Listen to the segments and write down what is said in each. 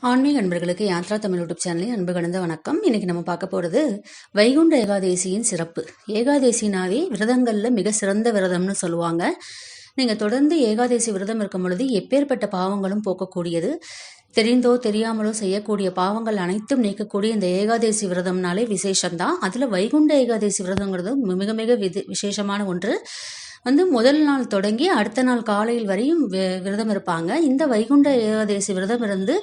ஆன்மீக அன்பர்களுக்கு யாத்ரா தமிழ் யூடியூப் சேனலில் அன்பு கலந்த வணக்கம். இன்னைக்கு நம்ம பார்க்க போகிறது வைகுண்ட ஏகாதேசியின் சிறப்பு. ஏகாதேசினாவே விரதங்களில் மிக சிறந்த விரதம்னு சொல்லுவாங்க. நீங்கள் தொடர்ந்து ஏகாதேசி விரதம் இருக்கும் பொழுது எப்பேற்பட்ட பாவங்களும் போக்கக்கூடியது. தெரிந்தோ தெரியாமலோ செய்யக்கூடிய பாவங்கள் அனைத்தும் நீக்கக்கூடிய இந்த ஏகாதேசி விரதம்னாலே விசேஷம்தான். அதில் வைகுண்ட ஏகாதேசி விரதங்கிறது மிக மிக விதி விசேஷமான ஒன்று. வந்து முதல் நாள் தொடங்கி அடுத்த நாள் காலையில் வரையும் வி- விரதம் இருப்பாங்க. இந்த வைகுண்ட ஏகாதேசி விரதம் இருந்து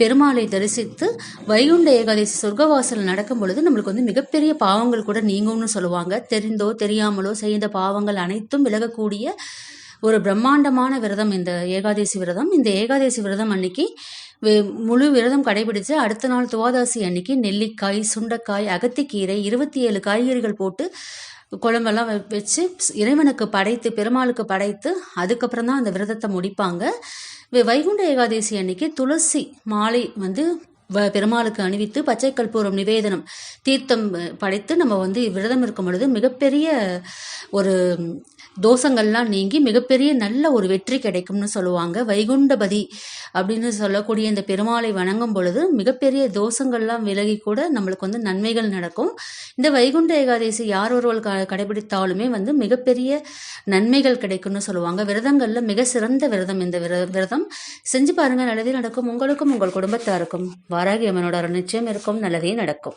பெருமாளை தரிசித்து வைகுண்ட ஏகாதசி சொர்க்கவாசல் நடக்கும் பொழுது நம்மளுக்கு வந்து மிகப்பெரிய பாவங்கள் கூட நீங்கும்னு சொல்லுவாங்க. தெரிந்தோ தெரியாமலோ செய்த பாவங்கள் அனைத்தும் விலகக்கூடிய ஒரு பிரம்மாண்டமான விரதம் இந்த ஏகாதசி விரதம். இந்த ஏகாதசி விரதம் அன்னைக்கு முழு விரதம் கடைபிடிச்சு அடுத்த நாள் துவாதாசி அன்னைக்கு நெல்லிக்காய் சுண்டைக்காய் அகத்திக்கீரை இருபத்தி ஏழு காய்கறிகள் போட்டு குழம்பெல்லாம் வச்சு இறைவனுக்கு படைத்து பெருமாளுக்கு படைத்து அதுக்கப்புறம் தான் அந்த விரதத்தை முடிப்பாங்க. வைகுண்ட ஏகாதசி அன்னைக்கு துளசி மாலை வந்து வ- பெருமாளுக்கு அணிவித்து பச்சை கற்பூரம் நிவேதனம் தீர்த்தம் படைத்து நம்ம வந்து விரதம் இருக்கும் பொழுது மிகப்பெரிய ஒரு தோஷங்கள்லாம் நீங்கி மிகப்பெரிய நல்ல ஒரு வெற்றி கிடைக்கும்னு சொல்லுவாங்க. வைகுண்டபதி அப்படின்னு சொல்லக்கூடிய இந்த பெருமாளை வணங்கும் பொழுது மிகப்பெரிய தோஷங்கள்லாம் விலகி கூட நம்மளுக்கு வந்து நன்மைகள் நடக்கும். இந்த வைகுண்ட ஏகாதேசி யார் ஒருவள் க கடைபிடித்தாலுமே வந்து மிகப்பெரிய நன்மைகள் கிடைக்கும்னு சொல்லுவாங்க. விரதங்கள்ல மிக சிறந்த விரதம் இந்த விர விரதம். செஞ்சு பாருங்க நல்லதே நடக்கும். உங்களுக்கும் உங்கள் குடும்பத்தாருக்கும். வாராகி அம்மனோட நிச்சயம் இருக்கும். நல்லதே நடக்கும்.